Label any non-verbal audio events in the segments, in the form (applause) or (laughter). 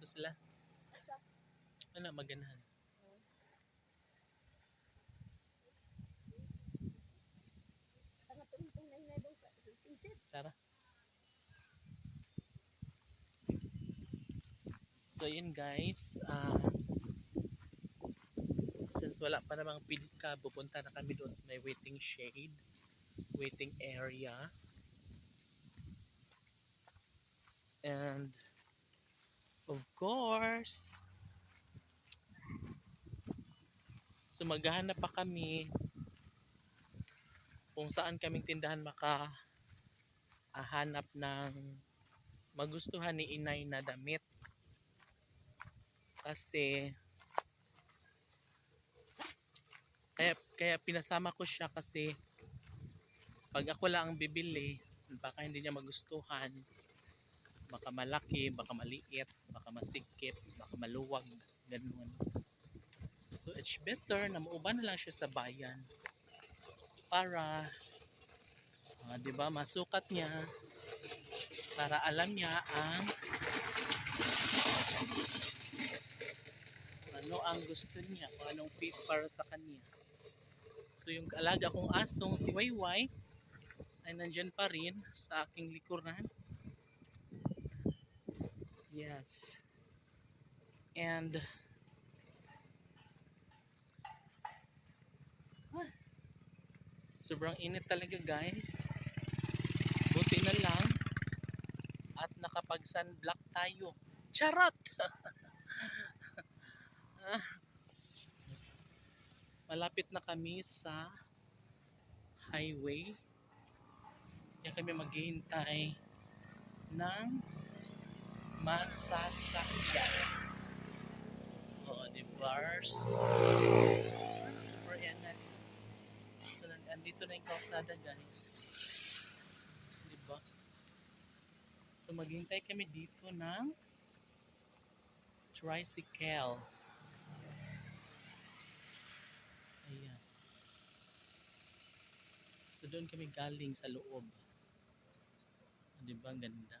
to sila. Ano, maganahan. Tara. So yun guys, ah since wala pa namang pilika, pupunta na kami doon sa may waiting shade, waiting area. And of course, so maghahanap pa kami kung saan kaming tindahan maka ahanap ng magustuhan ni inay na damit. Kasi kaya, kaya pinasama ko siya kasi pag ako lang ang bibili baka hindi niya magustuhan baka malaki, baka maliit baka masikip, baka maluwag ganun. So it's better na mauban na lang siya sa bayan para ah, 'di ba masukat niya para alam niya ang ano ang gusto niya kung anong fit para sa kanya. So yung alaga kong asong si Wayway ay nandyan pa rin sa aking likuran yes. And ah, sobrang init talaga guys. Buti na lang. At nakapag sunblock tayo. Charot! (laughs) Ah. malapit na kami sa highway. Yan kami maghihintay ng masasakyan oo di bars super yan na so, andito na yung kalsada guys di ba so maghihintay kami dito ng tricycle Ayan. So doon kami galing sa loob. Di ba ang ganda?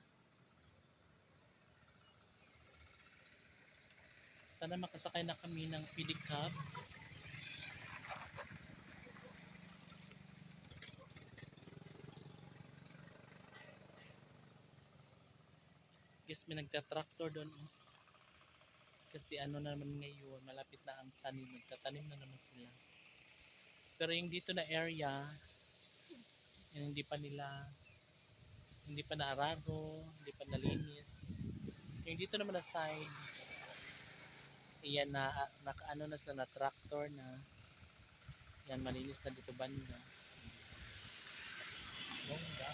Sana makasakay na kami ng pedicab. Guess may nagta-tractor doon. Oh. Kasi ano na naman ngayon, malapit na ang tanim. Nagtatanim na naman sila. Pero yung dito na area, yung hindi pa nila, hindi pa naararo, hindi pa nalinis. Yung dito naman na side, Ayan na, na ano na sila na tractor na. Yan malinis na dito banda. Bongga.